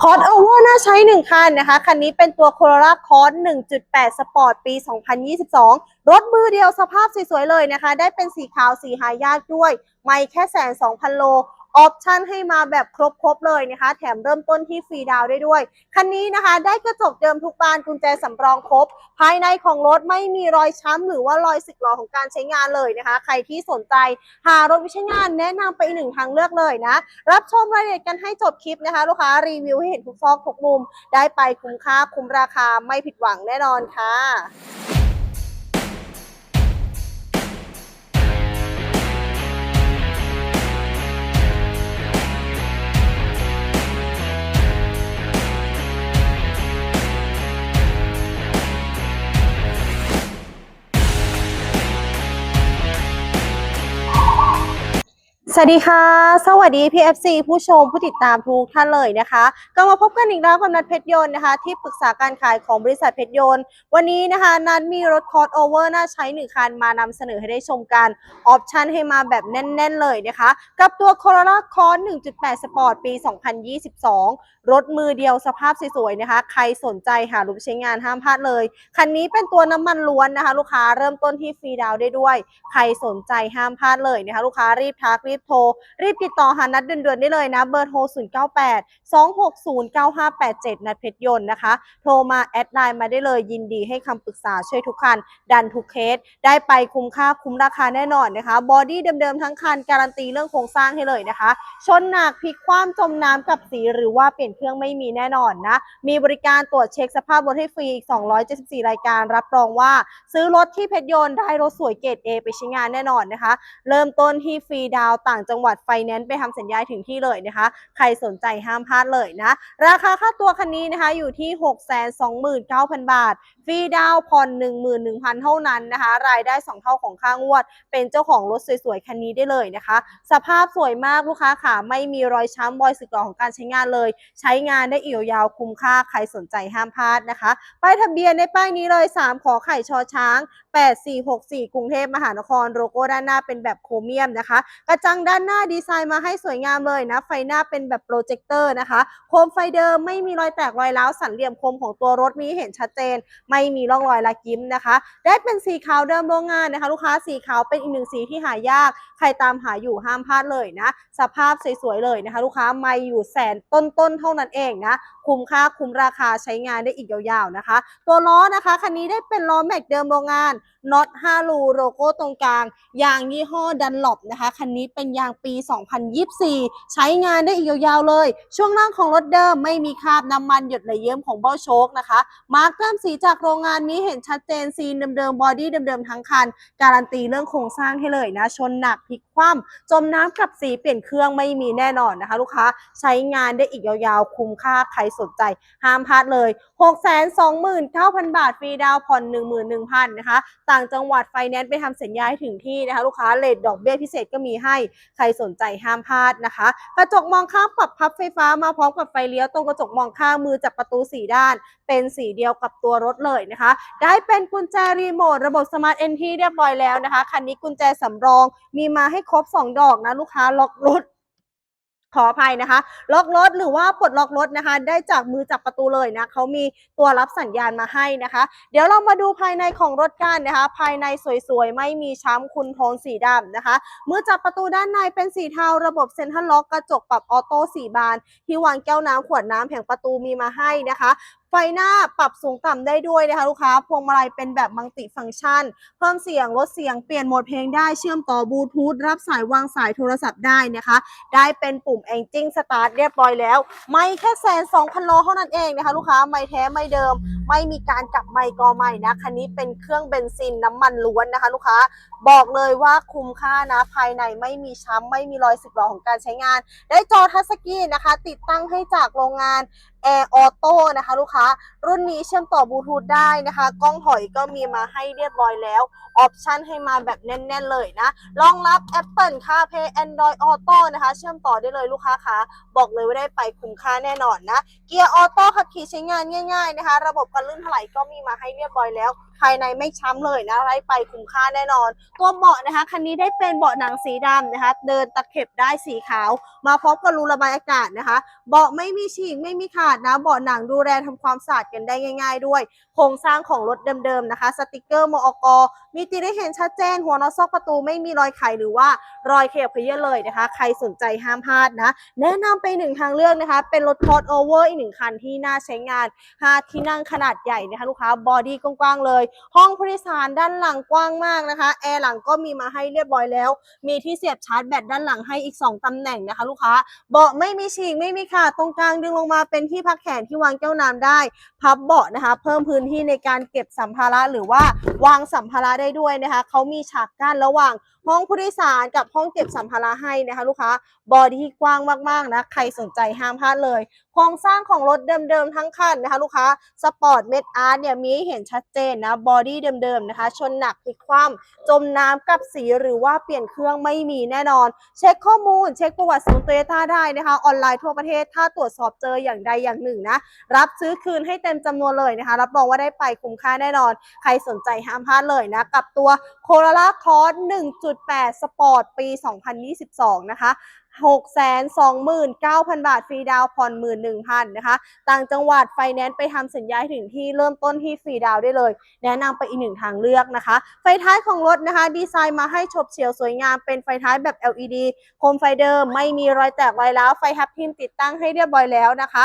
คอร์สโอเวอร์น่าใช้1คันนะคะ คันนี้เป็นตัว Corolla Cross 1.8 Sport ปี 2022 รถมือเดียวสภาพสวยๆเลยนะคะ ได้เป็นสีขาวสีหายากด้วย ไม่แค่แสนสองพันโล ออปชันให้มาแบบครบๆเลยนะคะ แถมเริ่มต้นที่ฟรีดาวได้ด้วย คันนี้นะคะได้กระจกเดิมทุกบานกุญแจสำรองครบ ภายในของรถไม่มีรอยช้ำหรือว่ารอยสึกหรอของการใช้งานเลยนะคะ ใครที่สนใจหารถวิช้งานแนะนำไปอีกหนึ่งทางเลือกเลยนะ รับชมรายละเอียดกันให้จบคลิปนะคะ ลูกค้ารีวิวให้เห็นทุกซอกทุกมุม ได้ไปคุ้มค่าคุ้มราคาไม่ผิดหวังแน่นอนค่ะ วัสดีค่ะ สวัสดี PFC ผู้ชมผู้ติดตามทุกท่านเลยนะคะก็มาพบกันอีกแล้วกับนัดเพชรยนต์นะคะ ที่ปรึกษาการขายของบริษัทเพชรยนต์ วันนี้นะคะนัดมีรถคอร์สโอเวอร์น่าใช้หนึ่งคันมานำเสนอให้ได้ชมกัน ออปชันให้มาแบบแน่น ๆ เลยนะคะ กับตัว Corolla Cross 1.8 Sport ปี 2022 รถมือเดียวสภาพสวยๆนะคะ ใครสนใจหารถใช้งานห้ามพลาดเลย คันนี้เป็นตัวน้ำมันล้วนนะคะ ลูกค้าเริ่มต้นที่ฟรีดาวได้ด้วย ใครสนใจห้ามพลาดเลยนะคะ ลูกค้ารีบทักรีบโทร รีบติดต่อหานัดเดือนๆได้เลยนะ เบอร์โทร 098 260 9587 นัดเพชรยนต์นะคะ โทรมาแอดไลน์มาได้เลยยินดีให้คำปรึกษาช่วยทุกคัน ดันทุกเคส ได้ไปคุ้มค่าคุ้มราคาแน่นอนนะคะ บอดี้เดิมๆทั้งคัน การันตีเรื่องโครงสร้างให้เลยนะคะ ชนหนักพลิกคว่ำจมน้ำกับสีหรือว่าเปลี่ยนเครื่องไม่มีแน่นอนนะ มีบริการตรวจเช็คสภาพรถให้ฟรีอีก 274 รายการ รับรองว่าซื้อรถที่เพชรยนต์ได้รถสวยเกรด A ไปใช้งานแน่นอนนะคะ เริ่มต้นที่ฟรีดาวน์ต่างจังหวัดไฟแนนซ์ไปทำสัญญาถึงที่เลยนะคะ ใครสนใจห้ามพลาดเลยนะ ราคาค่าตัวคันนี้นะคะอยู่ที่ 629,000 บาท ฟรีดาวน์ผ่อน11,000 เท่านั้นนะคะ รายได้ 2 เท่าของค่างวด เป็นเจ้าของรถสวยๆ คันนี้ได้เลยนะคะ สภาพสวยมากลูกค้าค่ะ ไม่มีรอยช้ำรอยสึกหรอของการใช้งานเลย ใช้งานได้อีกยาวคุ้มค่าใครสนใจห้ามพลาดนะคะป้ายทะเบียนในป้ายนี้เลย 3 ขอไข่ชอช้าง 8464 กรุงเทพมหานครโลโก้ด้านหน้าเป็นแบบโครเมียมนะคะกระจังด้านหน้าดีไซน์มาให้สวยงามเลยนะ ไฟหน้าเป็นแบบโปรเจคเตอร์นะคะ โคมไฟเดิมไม่มีรอยแตกรอยร้าวสันเหลี่ยมคมของตัวรถมีเห็นชัดเจน ไม่มีร่องรอยลักยิ้มนะคะ ได้เป็นสีขาวเดิมโรงงานนะคะ ลูกค้าสีขาวเป็นอีกหนึ่งสีที่หายาก ใครตามหาอยู่ห้ามพลาดเลยนะ สภาพสวยๆเลยนะคะ ลูกค้าไม่อยู่แสนต้นๆเท่านั้นเองนะคุ้มค่าคุ้มราคาใช้งานได้อีกยาวๆนะคะ ตัวล้อนะคะคันนี้ได้เป็นล้อแม็กเดิมโรงงานน็อต5รูโลโก้ตรงกลาง ยางยี่ห้อดันหลบนะคะ คันนี้เป็นยางปี 2024 ใช้งานได้อีกยาวๆเลย ช่วงล่างของรถเดิมไม่มีคราบน้ำมันหยดไหลเยิ้มของเบ้าโชคนะคะ มาร์กเติมสีจากโรงงานนี้เห็นชัดเจนซีนเดิมๆบอดี้เดิมๆทั้งคัน การันตีเรื่องโครงสร้างให้เลยนะ ชนหนักพลิกคว่ำจมน้ำกับสีเปลี่ยนเครื่องไม่มีแน่นอนนะคะ ลูกค้าใช้งานได้อีกยาวๆ คุ้มค่าใครสนใจ ห้ามพลาดเลย 629,000 บาทฟรีดาวน์ผ่อน 11,000นะคะต่างจังหวัดไฟแนนซ์ไปทำสัญญาให้ถึงที่นะคะลูกค้าเลทดอกเบี้ยพิเศษก็มีให้ใครสนใจห้ามพลาดนะคะกระจกมองข้างปรับพับไฟฟ้ามาพร้อมกับไฟเลี้ยวตรงกระจกมองข้างมือจับประตูสีด้าน เป็นสีเดียวกับตัวรถเลยนะคะ ได้เป็นกุญแจรีโมทระบบสมาร์ทเอนทีเรียบร้อยแล้วนะคะคันนี้กุญแจสำรองมีมาให้ครบ 2 ดอกนะลูกค้าล็อกรถ ขออภัยนะคะ ล็อกรถหรือว่าปลดล็อกรถนะคะ ได้จากมือจับประตูเลยนะเขามีตัวรับสัญญาณมาให้นะคะ เดี๋ยวเรามาดูภายในของรถกันนะคะ ภายในสวยๆ ไม่มีช้ำคุณโทนสีดำนะคะ มือจับประตูด้านในเป็นสีเทาระบบเซ็นทรัลล็อกกระจกปรับออโต้สีบาน ที่วางแก้วน้ำขวดน้ำแผงประตูมีมาให้นะคะ ไฟหน้าปรับสูงต่ำได้ด้วยนะคะลูกค้า พวงมาลัยเป็นแบบมัลติฟังก์ชัน เพิ่มเสียงลดเสียงเปลี่ยนโหมดเพลงได้เชื่อมต่อบลูทูธรับสายวางสายโทรศัพท์ได้นะคะ ได้เป็นปุ่ม Engine Start เรียบร้อยแล้ว ไม่แค่แสนสองพันโลเท่านั้นเองนะคะลูกค้าไม่แท้ไม่เดิม ไม่มีการกลับไม่กอไม่นะคันนี้เป็นเครื่องเบนซินน้ำมันล้วนนะคะ ลูกค้าบอกเลยว่าคุ้มค่านะภายในไม่มีช้ำไม่มีรอยสึกหรอของการใช้งาน ได้จอทัชสกรีนนะคะ ติดตั้งให้จากโรงงาน Air Auto นะคะลูกค้า รุ่นนี้เชื่อมต่อบลูทูธได้นะคะ กล้องถอยก็มีมาให้เรียบร้อยแล้วออปชันให้มาแบบแน่น ๆ เลยนะรองรับ Apple CarPlay Android Auto นะคะ เชื่อมต่อได้เลยลูกค้าคะบอกเลยว่าได้ไปคุ้มค่าแน่นอนนะ เกียร์ออโต้ขับขี่ใช้งานง่าย ๆนะคะ ระบบกะลื่นถลายก็มีมาให้เรียบร้อยแล้ว ภายในไม่ช้ำเลยนะไร้ไปคุ้มค่าแน่นอน ตัวเบาะนะคะคันนี้ได้เป็นเบาะหนังสีดำนะคะ เดินตะเข็บได้สีขาว มาพร้อมกับรูระบายอากาศนะคะ เบาะไม่มีฉีกไม่มีขาดนะเบาะหนังดูแลทำความสะอาดกันได้ง่าย ๆ ด้วย โครงสร้างของรถเดิมๆนะคะ สติกเกอร์มอกมีติดให้เห็นชัดเจนหัวนอซอกประตูไม่มีรอยไขหรือว่ารอยเขียบเขยื้อนเลยนะคะ ใครสนใจห้ามพลาดนะ แนะนำไปหนึ่งทางเลือกนะคะ เป็นรถคอร์สโอเวอร์อีกหนึ่งคันที่น่าใช้งาน5ที่นั่งขนาดใหญ่นะคะลูกค้าบอดี้กว้างๆเลย ห้องผู้โดยสารด้านหลังกว้างมากนะคะแอร์หลังก็มีมาให้เรียบร้อยแล้ว มีที่เสียบชาร์จแบตด้านหลังให้อีก 2ตำแหน่งนะคะ ลูกค้าเบาะไม่มีฉีกไม่มีขาดตรงกลางดึงลงมาเป็นที่ที่พักแขนที่วางแก้วน้ำได้ พับเบาะนะคะ เพิ่มพื้นที่ในการเก็บสัมภาระหรือว่าวางสัมภาระได้ด้วยนะคะเขามีฉากกั้นระหว่าง ห้องผู้โดยสารกับห้องเก็บสัมภาระให้นะคะลูกค้าบอดี้กว้างมากๆนะใครสนใจห้ามพลาดเลย โครงสร้างของรถเดิมๆทั้งคันนะคะลูกค้าสปอร์ตเมดอาร์ตเนี่ยมีเห็นชัดเจนนะบอดี้เดิมๆนะคะ ชนหนักพลิกคว่ำจมน้ำกับสีหรือว่าเปลี่ยนเครื่องไม่มีแน่นอน เช็คข้อมูล เช็คประวัติศูนย์โตโยต้าได้นะคะออนไลน์ทั่วประเทศถ้าตรวจสอบเจออย่างใดอย่างหนึ่งนะรับซื้อคืนให้เต็มจำนวนเลยนะคะ รับรองว่าได้ไปคุ้มค่าแน่นอน ใครสนใจห้ามพลาดเลยนะกับตัวโคโรล่าคอร์ส1.0 8 สปอร์ต ปี 2022 นะคะ 629,000 บาท ฟรีดาวผ่อน11,000 นะคะ ต่างจังหวัดไฟแนนซ์ไปทำสัญญาถึงที่เริ่มต้นที่ฟรีดาวได้เลย แนะนำไปอีกหนึ่งทางเลือกนะคะ ไฟท้ายของรถนะคะ ดีไซน์มาให้ชบเฉียวสวยงาม เป็นไฟท้ายแบบ LED โคมไฟเดิม ไม่มีรอยแตกรอยร้าว ไฟฮับทิมติดตั้งให้เรียบร้อยแล้วนะคะ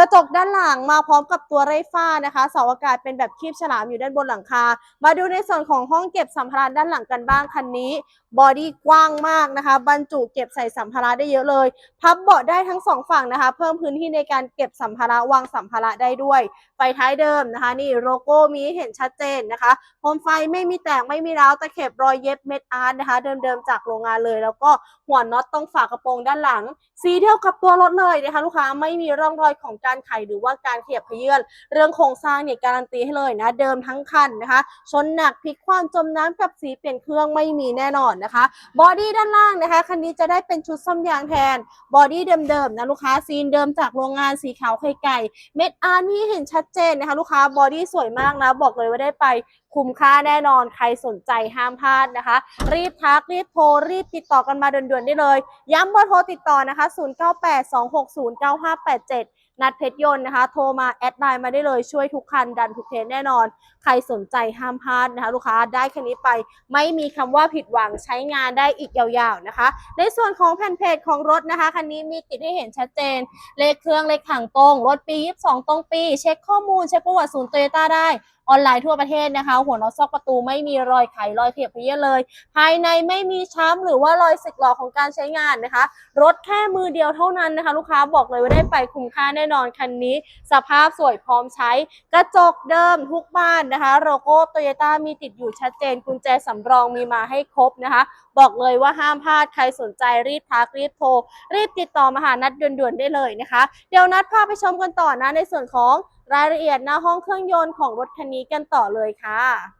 กระจกด้านหลังมาพร้อมกับตัวไร้ฝ้านะคะเสาอากาศเป็นแบบคีบฉลามอยู่ด้านบนหลังคา มาดูในส่วนของห้องเก็บสัมภาระด้านหลังกันบ้างคันนี้บอดี้กว้างมากนะคะ บรรจุเก็บใส่สัมภาระได้เยอะเลย พับเบาะได้ทั้งสองฝั่งนะคะ เพิ่มพื้นที่ในการเก็บสัมภาระวางสัมภาระได้ด้วย ไฟท้ายเดิมนะคะ นี่โลโก้มีเห็นชัดเจนนะคะโคมไฟไม่มีแตกไม่มีร้าวตะเข็บรอยเย็บเม็ดอาร์ตนะคะ เดิมๆจากโรงงานเลย แล้วก็หัวน็อตตรงฝากระโปรงด้านหลัง สีเดียวกับตัวรถเลยนะคะ ลูกค้าไม่มีร่องรอยของการการไขหรือว่าการเขียบเขยื่อนเรื่องโครงสร้างเนี่ยการันตีให้เลยนะ เดิมทั้งคันนะคะ ชนหนักพลิกคว่ำจมน้ำกับสีเปลี่ยนเครื่องไม่มีแน่นอนนะคะบอดี้ด้านล่างนะคะคันนี้จะได้เป็นชุดซ่อมยางแทนบอดี้เดิมๆนะลูกค้าซีนเดิมจากโรงงานสีขาวไข่ไก่เม็ดอาร์นี่เห็นชัดเจนนะคะ ลูกค้าบอดี้สวยมากนะบอกเลยว่าได้ไปคุ้มค่าแน่นอนใครสนใจห้ามพลาดนะคะ รีบทัก รีบโทร รีบติดต่อกันมาด่วนๆได้เลย ย้ำเบอร์โทรติดต่อนะคะ 0982609587 นัดเพชรยนต์นะคะ โทรมาแอดไลน์มาได้เลยช่วยทุกคันดันทุกเทสแน่นอน ใครสนใจห้ามพลาดนะคะ ลูกค้าได้คันนี้ไปไม่มีคำว่าผิดหวังใช้งานได้อีกยาวๆนะคะ ในส่วนของแผ่นเพจของรถนะคะคันนี้มีติดให้เห็นชัดเจน เลขเครื่องเลขถังตรง รถปี 22 ตรงปี เช็คข้อมูลเช็คประวัติศูนย์โตโยต้าได้ ออนไลน์ทั่วประเทศนะคะ หัวน็อตซอกประตูไม่มีรอยไขรอยเขียบเพี้ยเลย ภายในไม่มีช้ำหรือว่ารอยสึกหรอของการใช้งานนะคะ รถแค่มือเดียวเท่านั้นนะคะ ลูกค้าบอกเลยว่าได้ไปคุ้มค่าแน่นอนคันนี้ สภาพสวยพร้อมใช้ กระจกเดิมทุกบ้านนะคะโลโก้โตโยต้ามีติดอยู่ชัดเจนกุญแจสำรองมีมาให้ครบนะคะ บอกเลยว่าห้ามพลาดใครสนใจรีบทักรีบโทรรีบติดต่อมาหานัดด่วนๆได้เลยนะคะ เดี๋ยวนัดพาไปชมกันต่อนะในส่วนของ รายละเอียดหน้าห้องเครื่องยนต์ของรถคันนี้กันต่อเลยค่ะ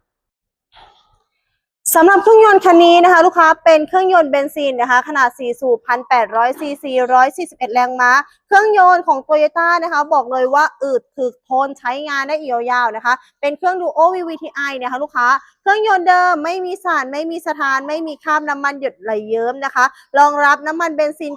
สำหรับเครื่องยนต์คันนี้นะคะลูกค้าเป็นเครื่องยนต์เบนซินนะคะขนาด 4 สูบ 1,800 ซีซี 141 แรงม้า เครื่องยนต์ของโตโยต้านะคะบอกเลยว่าอืดถึกทนใช้งานได้อีกยาวๆนะคะ เป็นเครื่องดูโอ VVTi นะคะลูกค้า เครื่องยนต์เดิมไม่มีสารไม่มีสถาน ไม่มีคราบน้ำมันหยดไหลเยิ้มนะคะ รองรับน้ำมันเบนซิน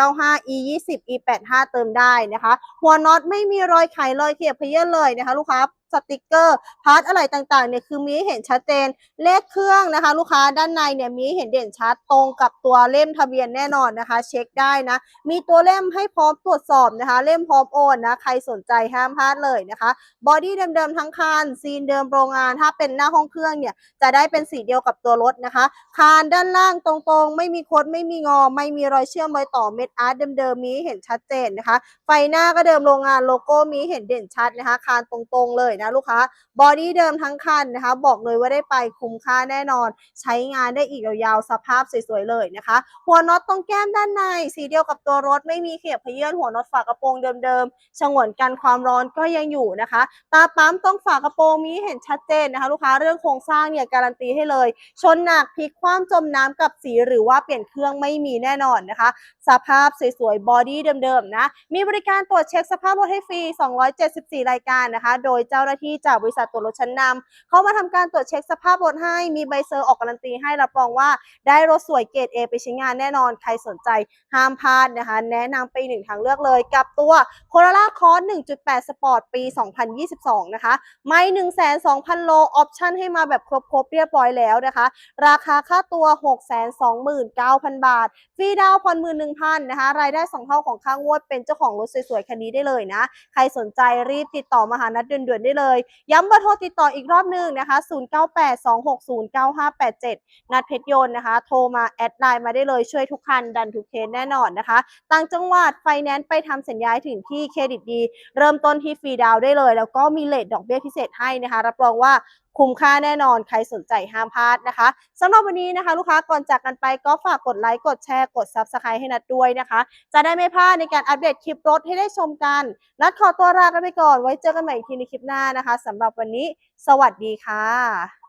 9195 E20 E85 เติมได้นะคะ หัวน็อตไม่มีรอยไขรอยเขียบเพยื่นเลยนะคะ ลูกค้าสติกเกอร์พาร์ทอะไรต่างๆเนี่ยคือมีให้เห็นชัดเจนเลขเครื่องนะคะ ลูกค้าด้านในเนี่ยมีให้เห็นเด่นชัดตรงกับตัวเล่มทะเบียนแน่นอนนะคะ เช็คได้นะ มีตัวเล่มให้พร้อมตรวจสอบนะคะ เล่มพร้อมโอนนะใครสนใจห้ามพลาดเลยนะคะบอดี้เดิมๆทั้งคันซีนเดิมโรงงานถ้าเป็นหน้าห้องเครื่องเนี่ยจะได้เป็นสีเดียวกับตัวรถนะคะ คานด้านล่างตรงๆ ไม่มีคดไม่มีงอ ไม่มีรอยเชื่อมรอยต่อเม็ดอาร์ตเดิมๆมีเห็นชัดเจนนะคะ ไฟหน้าก็เดิมโรงงานโลโก้มีเห็นเด่นชัดนะคะ คานตรงๆเลยนะลูกค้าบอดี้เดิมทั้งคันนะคะ บอกเลยว่าได้ไปคุ้มค่าแน่นอน ใช้งานได้อีกยาวๆสภาพสวยๆเลยนะคะ หัวน็อตตรงแก้มด้านใน สีเดียวกับตัวรถไม่มีเขียบขยื่นหัวน็อตฝากระโปรงเดิมๆฉงวนกันความร้อนก็ยังอยู่นะคะ ตาปั๊มตรงฝากระโปรงนี้เห็นชัดเจนนะคะลูกค้าเรื่องโครงสร้างเนี่ยการันตีให้เลย ชนหนักพลิกคว่ำจมน้ำกับสีหรือว่าเปลี่ยนเครื่องไม่มีแน่นอนนะคะ สภาพสวยๆบอดี้เดิมๆนะมีบริการตรวจเช็คสภาพรถให้ฟรี 274 รายการนะคะ โดยเจ้าหน้าที่จากบริษัทตรวจรถชั้นนำเขามาทำการตรวจเช็คสภาพรถให้ มีใบเซอร์ออกการันตีให้รับรองว่า ได้รถสวยเกรด A ไปใช้งานแน่นอน ใครสนใจห้ามพลาดนะคะ แนะนำไปหนึ่งทางเลือกเลย กับตัว c o r o l a Cross 1.8 Sport ปี 2022 นะคะ ไม่ 1,2,000 โล ออปชั่นให้มาแบบครบๆเรียบร้อยแล้วนะคะ ราคาค่าตัว 629,000 บาท ฟรีดาวน์ผ่อนมือ1,000นะคะ รายได้ 2 เท่าของค่างวด เป็นเจ้าของรถสวยๆคันนี้ได้เลยนะ ใครสนใจรีบติดต่อมาหานัดเดือนๆได้เลย ย้ำเบอร์โทรติดต่ออีกรอบหนึ่งนะคะ 0982609587 นัดเพชรยนต์นะคะ โทรมาแอดไลน์มาได้เลยช่วยทุกคันดันทุกเคสแน่นอนนะคะต่างจังหวัดไฟแนนซ์ไปทำสัญญาถึงที่เครดิตดี เริ่มต้นที่ฟรีดาวได้เลย แล้วก็มีเลทดอกเบี้ยพิเศษให้นะคะ รับรองว่า คุ้มค่าแน่นอนใครสนใจห้ามพลาดนะคะสำหรับวันนี้นะคะ ลูกค้าก่อนจากกันไปก็ฝากกดไลค์กดแชร์กดซับสไครต์ให้นัดด้วยนะคะ จะได้ไม่พลาดในการอัปเดตคลิปรถให้ได้ชมกัน นัดขอตัวลากันไปก่อนไว้เจอกันใหม่อีกทีในคลิปหน้านะคะสำหรับวันนี้ สวัสดีค่ะ